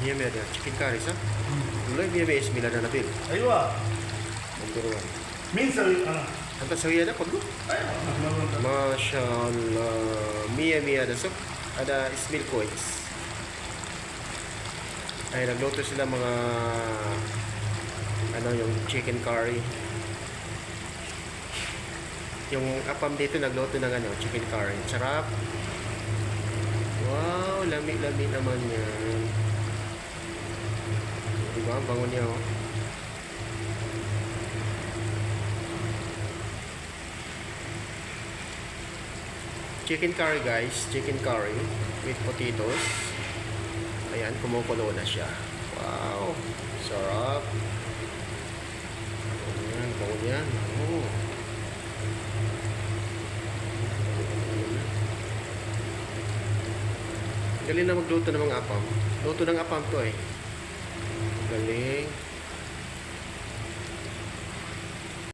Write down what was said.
Iya may ada chicken curry sa. Mulai biya may esmila na nabil. Aywa. Number one. Minsan, ano? Anta sawiya na paglo. Ay, naglaro na. Masya Allah. Mia Mia ada sok. Ada Ismail Coins. Ay, nagluto sila mga ano yung chicken curry. Yung apam dito nagluto ng ano, chicken curry. Sarap. Wow, lami-lami naman yan. Diba? Ang niya oh. Chicken curry guys, chicken curry with potatoes. Ayan, kumukulo na siya. Wow, sarap. Ayan, bango yan. Oh. Galing na magluto ng mga apam. Luto ng apam to eh. Galing.